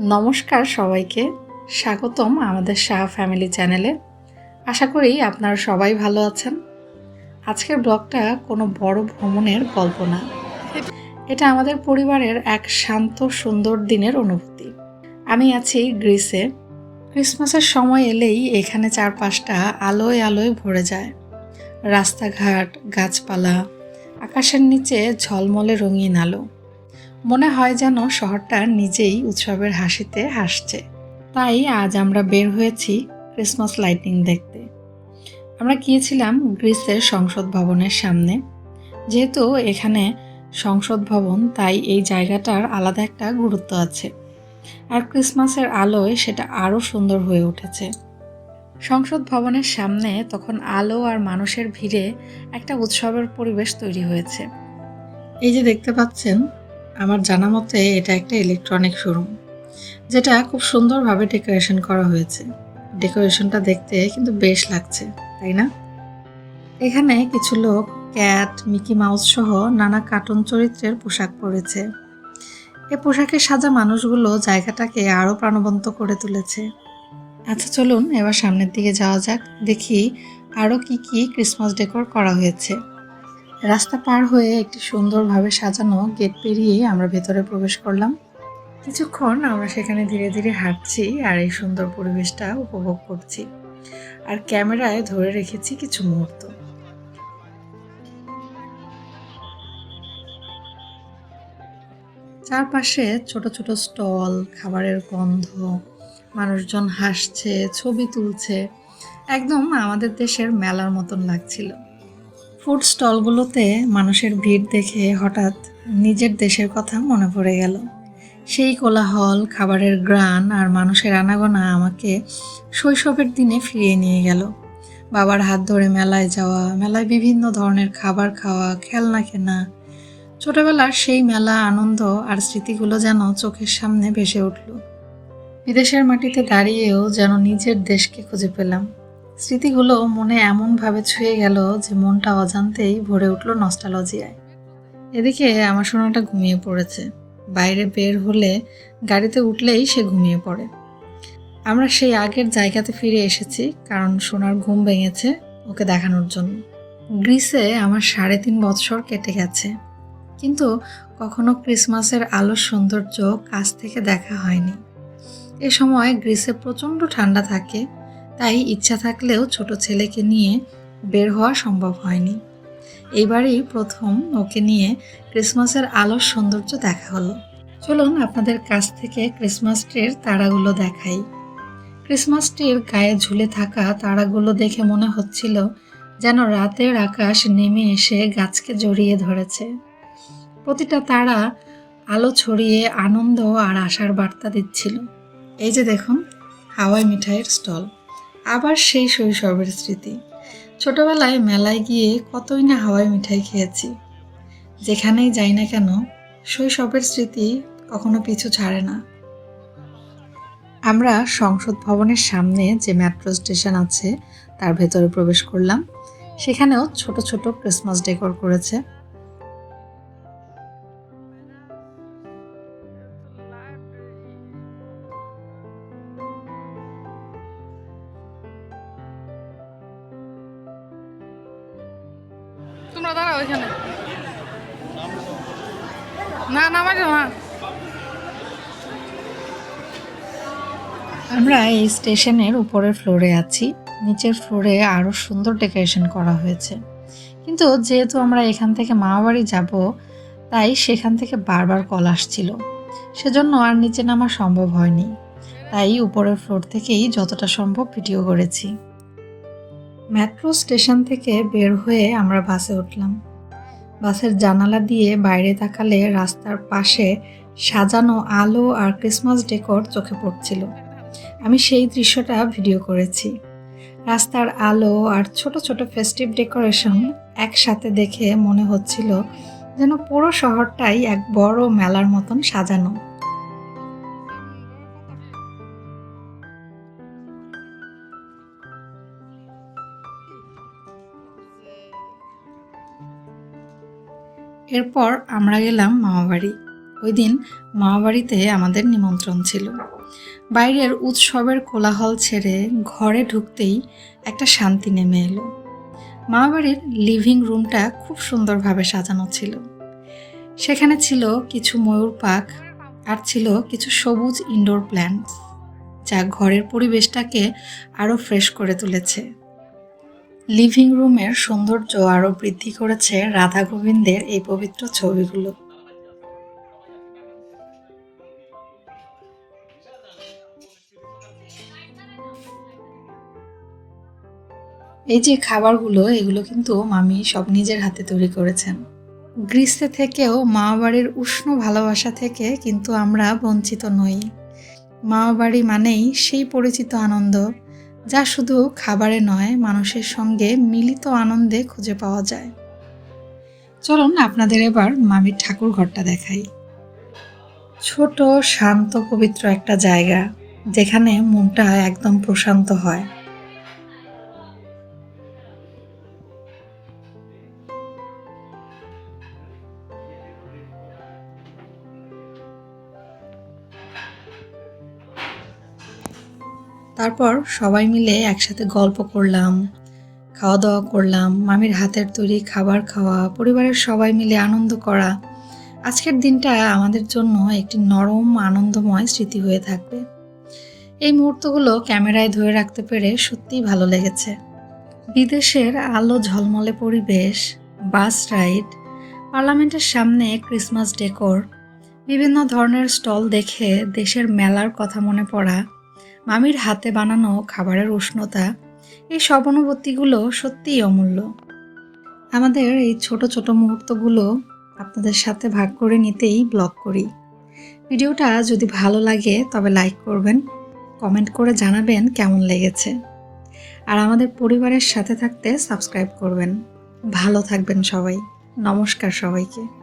নমস্কার সবাইকে। স্বাগতম আমাদের শাহ ফ্যামিলি চ্যানেলে। আশা করি আপনারা সবাই ভালো আছেন। আজকের ব্লগটা কোনো বড় ভ্রমণের গল্প না। এটা আমাদের পরিবারের এক শান্ত, সুন্দর দিনের অনুভূতি। আমি আছি গ্রিসে। ক্রিসমাসের সময় এলেই এখানে চারপাশটা আলোয় আলোয় ভরে যায়। রাস্তাঘাট, গাছপালা, আকাশের নিচে ঝলমলে রঙিন আলো। মনে হয় যেন শহরটা নিজেই উৎসবের হাসিতে হাসছে। তাই আজ আমরা বের হয়েছি ক্রিসমাস লাইটিং দেখতে। আমরা গিয়েছিলাম গ্রিসের সংসদ ভবনের সামনে। যেহেতু এখানে সংসদ ভবন, তাই এই জায়গাটার আলাদা একটা গুরুত্ব আছে। আর ক্রিসমাসের আলোয় সেটা আরও সুন্দর হয়ে উঠেছে। সংসদ ভবনের সামনে তখন আলো আর মানুষের ভিড়ে একটা উৎসবের পরিবেশ তৈরি হয়েছে। এই যে দেখতে পাচ্ছেন আমার জানা মতে এটা একটা ইলেকট্রনিক শোরুম যেটা খুব সুন্দরভাবে ডেকোরেশন করা হয়েছে। ডেকোরেশনটা দেখতে কিন্তু বেশ লাগছে, তাই না? এখানে কিছু লোক ক্যাট মিকি মাউস সহ নানা কার্টুন চরিত্রের পোশাক পরেছে। এ পোশাকে সাজা মানুষগুলো জায়গাটাকে আরও প্রাণবন্ত করে তুলেছে। আচ্ছা চলুন এবার সামনের দিকে যাওয়া যাক, দেখি আরও কি কি ক্রিসমাস ডেকোর করা হয়েছে। রাস্তা পার হয়ে একটি সুন্দরভাবে সাজানো গেট পেরিয়ে আমরা ভেতরে প্রবেশ করলাম। কিছুক্ষণ আমরা সেখানে ধীরে ধীরে হাঁটছি আর এই সুন্দর পরিবেশটা উপভোগ করছি। আর ক্যামেরায় ধরে রেখেছি কিছু মুহূর্ত। চারপাশে ছোট ছোট স্টল, খাবারের গন্ধ, মানুষজন হাসছে, ছবি তুলছে। একদম আমাদের দেশের মেলার মতন লাগছিল। ফুড স্টলগুলোতে মানুষের ভিড় দেখে হঠাৎ নিজের দেশের কথা মনে পড়ে গেল। সেই কোলাহল, খাবারের গ্রান আর মানুষের আনাগোনা আমাকে শৈশবের দিনে ফিরিয়ে নিয়ে গেল। বাবার হাত ধরে মেলায় যাওয়া, মেলায় বিভিন্ন ধরনের খাবার খাওয়া, খেলনা কেনা, ছোটবেলার সেই মেলা আনন্দ আর স্মৃতিগুলো যেন চোখের সামনে ভেসে উঠল। বিদেশের মাটিতে দাঁড়িয়েও যেন নিজের দেশকে খুঁজে পেলাম। স্মৃতিগুলো মনে এমনভাবে ছুঁয়ে গেল যে মনটা অজান্তেই ভরে উঠল নস্টালজিয়ায় এদিকে আমার সোনাটা ঘুমিয়ে পড়েছে। বাইরে বের হলে গাড়িতে উঠলেই সে ঘুমিয়ে পড়ে। আমরা সেই আগের জায়গাতে ফিরে এসেছি কারণ সোনার ঘুম ভেঙেছে ওকে দেখানোর জন্য। গ্রিসে আমার সাড়ে তিন বৎসর কেটে গেছে। কিন্তু কখনো ক্রিসমাসের আলোর সৌন্দর্য কাছ থেকে দেখা হয়নি। এ সময় গ্রিসে প্রচণ্ড ঠান্ডা থাকে তাই ইচ্ছা থাকলেও ছোট ছেলেকে নিয়ে বের হওয়া সম্ভব হয়নি। এইবারই প্রথম ওকে নিয়ে ক্রিসমাসের আলোর সৌন্দর্য দেখা হলো। চলুন আপনাদের কাছ থেকে ক্রিসমাস ট্রির তারাগুলো দেখাই। ক্রিসমাস ট্রির গায়ে ঝুলে থাকা তারাগুলো দেখে মনে হচ্ছিল যেন রাতের আকাশ নেমে এসে গাছকে জড়িয়ে ধরেছে। প্রতিটা তারা আলো ছড়িয়ে আনন্দ আর আশার বার্তা দিচ্ছিল। এই যে দেখুন, হাওয়াই মিঠাইয়ের স্টল। আবার সেই শৈশবের স্মৃতি। ছোটবেলায় মেলায় গিয়ে কতই না হাওয়াই মিঠাই খেয়েছি। যেখানেই যাই না কেন, শৈশবের স্মৃতি কখনো পিছু ছাড়ে না। আমরা সংসদ ভবনের সামনে যে মেট্রো স্টেশন আছে, তার ভেতরে প্রবেশ করলাম। সেখানেও ছোট ছোট ক্রিসমাস ডেকোর করেছে। দাঁড়াও না না আমরা এই স্টেশনের উপরের ফ্লোরে আছি। নিচের ফ্লোরে আরও সুন্দর ডেকোরেশন করা হয়েছে। কিন্তু যেহেতু আমরা এখান থেকে মামাবাড়ি যাব, তাই সেখান থেকে বারবার কল আসছিল। সেজন্য আর নিচে নামা সম্ভব হয়নি। তাই উপরের ফ্লোর থেকেই যতটা সম্ভব ভিডিও করেছি। মেট্রো স্টেশন থেকে বের হয়ে আমরা বাসে উঠলাম। বাসের জানালা দিয়ে বাইরে তাকালে রাস্তার পাশে সাজানো আলো আর ক্রিসমাস ডেকর চোখে পড়ছিল। আমি সেই দৃশ্যটা ভিডিও করেছি। রাস্তার আলো আর ছোট ছোট ফেস্টিভ ডেকোরেশন একসাথে দেখে মনে হচ্ছিল যেন পুরো শহরটাই এক বড় মেলার মতন সাজানো। এরপর আমরা গেলাম মামাবাড়ি। ওই দিন মামাবাড়িতে আমাদের নিমন্ত্রণ ছিল। বাইরের উৎসবের কোলাহল ছেড়ে ঘরে ঢুকতেই একটা শান্তি নেমে এলো। মামাবাড়ির লিভিং রুমটা খুব সুন্দরভাবে সাজানো ছিল। সেখানে ছিল কিছু ময়ূর পাক আর ছিল কিছু সবুজ ইনডোর প্ল্যান্টস যা ঘরের পরিবেশটাকে আরও ফ্রেশ করে তুলেছে। লিভিং রুমের সৌন্দর্য আরও বৃদ্ধি করেছে রাধা গোবিন্দের এই পবিত্র ছবিগুলো। এই যে খাবারগুলো, এগুলো কিন্তু মামি সব নিজের হাতে তৈরি করেছেন। গ্রীষ্মে থেকেও মামাবাড়ির উষ্ণ ভালোবাসা থেকে কিন্তু আমরা বঞ্চিত নই। মামাবাড়ি মানেই সেই পরিচিত আনন্দ যা শুধু খাবারে নয়, মানুষের সঙ্গে মিলিত আনন্দে খুঁজে পাওয়া যায়। চলুন আপনাদের এবার মামির ঠাকুর ঘরটা দেখাই। ছোট, শান্ত, পবিত্র একটা জায়গা, যেখানে মনটা একদম প্রশান্ত হয়। তারপর সবাই মিলে একসাথে গল্প করলাম খাওয়া দাওয়া করলাম, মামির হাতের তৈরি খাবার খাওয়া, পরিবারের সবাই মিলে আনন্দ করা। আজকের দিনটা আমাদের জন্য একটি নরম, আনন্দময় স্মৃতি হয়ে থাকবে। এই মুহূর্তগুলো ক্যামেরায় ধরে রাখতে পেরে সত্যিই ভালো লেগেছে। বিদেশের আলো ঝলমলে পরিবেশ, বাস রাইড, পার্লামেন্টের সামনে ক্রিসমাস ডেকোর, বিভিন্ন ধরনের স্টল দেখে দেশের মেলার কথা মনে পড়া মামির হাতে বানানো খাবারের উষ্ণতা, এই সব অনুভূতিগুলো সত্যিই অমূল্য। আমাদের এই ছোট ছোট মুহূর্তগুলো আপনাদের সাথে ভাগ করে নিতেই ব্লগ করি। ভিডিওটা যদি ভালো লাগে তবে লাইক করবেন কমেন্ট করে জানাবেন কেমন লেগেছে। আর আমাদের পরিবারের সাথে থাকতে সাবস্ক্রাইব করবেন। ভালো থাকবেন সবাই। নমস্কার সবাইকে।